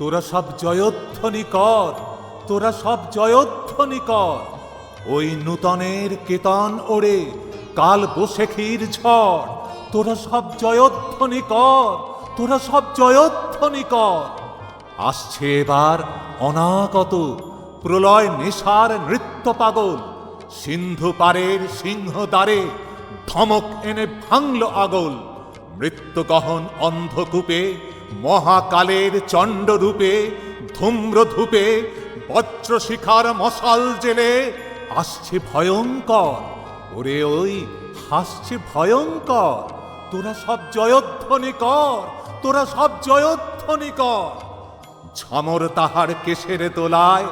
তোরা সব জয়ধ্বনি কর তোরা সব জয়ধ্বনি কর ওই নূতনের কেতন ওড়ে, কাল বসেখির ঝড়। তোরা সব জয়ধ্বনি কর তোরা সব জয়ধ্বনি কর আসছে এবার অনাগত, প্রলয় নেশার নৃত্য পাগল। সিন্ধু পারের সিংহ দ্বারে ধমক এনে ভাঙল আগল। মৃত্যুগহন অন্ধকূপে মহাকালের চণ্ডরূপে, ধূম্রধূপে, বজ্রশিখার মশাল জেলে আসছে ভয়ঙ্কর। ওরে ওই, হাসছে ভয়ঙ্কর। তোরা সব জয়ধ্বনি কর তোরা সব জয়ধ্বনি কর ঝমর তাহার কেশের দোলায়,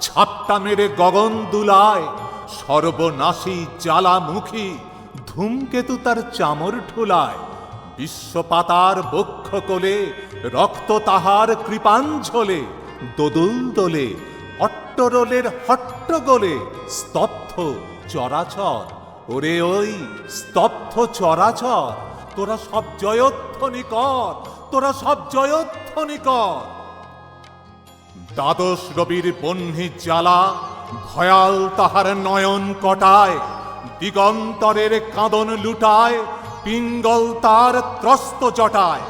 ঝাপটা মেরে গগন দুলায়, সর্বনাশী জ্বালামুখী ধূমকেতু তার চামর ঠুলায় বিশ্বপাতার বক্ষ কোলে, রক্ত তাহার কৃপাঞ্ঝলে দোদুল দোলে, অট্টরোলের হট্টগোলে, স্তব্ধ চরাচর। ওরে ওই স্তব্ধ চরাচর, তোরা সব জয়ধ্বনি কর তোরা সব জয়ধ্বনি কর দ্বাদশ রবির বহ্নি জ্বালা, ভয়াল তাহার নয়ন কটায়, দিগন্তরের কাঁদন লুটায় পিঙ্গল তার ত্রস্ত জটায়।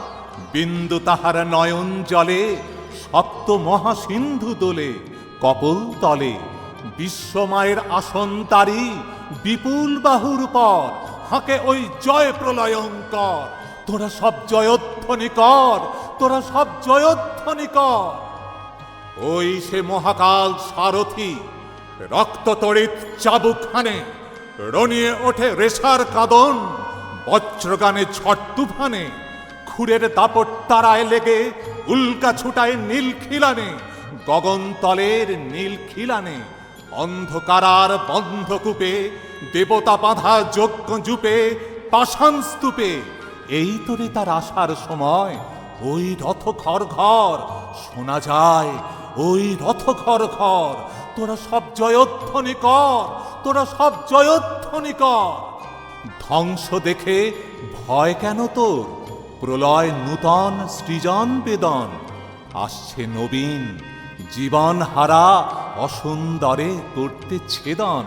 বিন্দু তাহার নয়ন জলে, সপ্ত মহাসিন্ধু দোলে, কপল তলে। বিশ্বমায়ের আসন তারি বিপুল বাহুর পর হাঁকে ওই জয় প্রলয়ঙ্কর। তোরা সব জয়ধ্বনি কর তোরা সব জয়ধ্বনি কর ওই সে মহাকাল সারথি, রক্ত তড়িৎ চাবুকখানে, রনিয়ে ওঠে রেশার কাদন। বজ্রগানে ঝড় তুফানে খুরের দাপট তারায় লেগে উল্কা ছুটায় নীল খিলানে গগন তলের নীল খিলানে, অন্ধকারার বন্ধকূপে, দেবতা বাঁধা যজ্ঞ জুপে পাষাণ স্তূপে। এই তোরে তার আসার সময়, ওই রথ ঘর ঘর, শোনা যায়, ওই রথ ঘর ঘর। তোরা সব জয়ধ্বনি কর, তোরা সব জয়ধ্বনি কর। ধ্বংস দেখে ভয় কেন তোর? প্রলয় নূতন সৃজন বেদন। আসছে নবীন, জীবন হারা অসুন্দরে করতে ছেদন।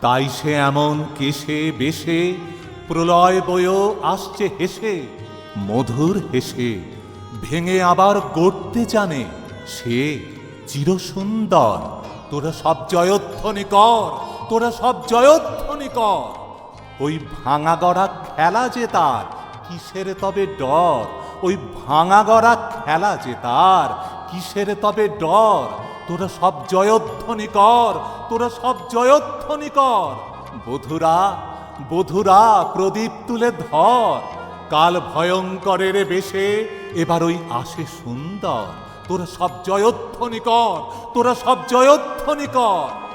তাই সে এমন কেশে বেশে, প্রলয় বয়েও আসছে হেসে, মধুর হেসে। ভেঙে আবার গড়তে জানে সে চিরসুন্দর। তোরা সব জয়ধ্বনি কর তোরা সব জয়ধ্বনি কর ওই ভাঙা গড়া খেলা যে তার, কিসের তবে ডর? ওই ভাঙা গড়া খেলা যে তার, কিসের তবে ডর? তোরা সব জয়ধ্বনি কর, তোরা সব জয়ধ্বনি কর। বধুরা বধুরা, প্রদীপ তুলে ধর। কাল ভয়ঙ্করের বেশে এবার ওই আসে সুন্দর। তোরা সব জয়ধ্বনি কর, তোরা সব জয়ধ্বনি কর।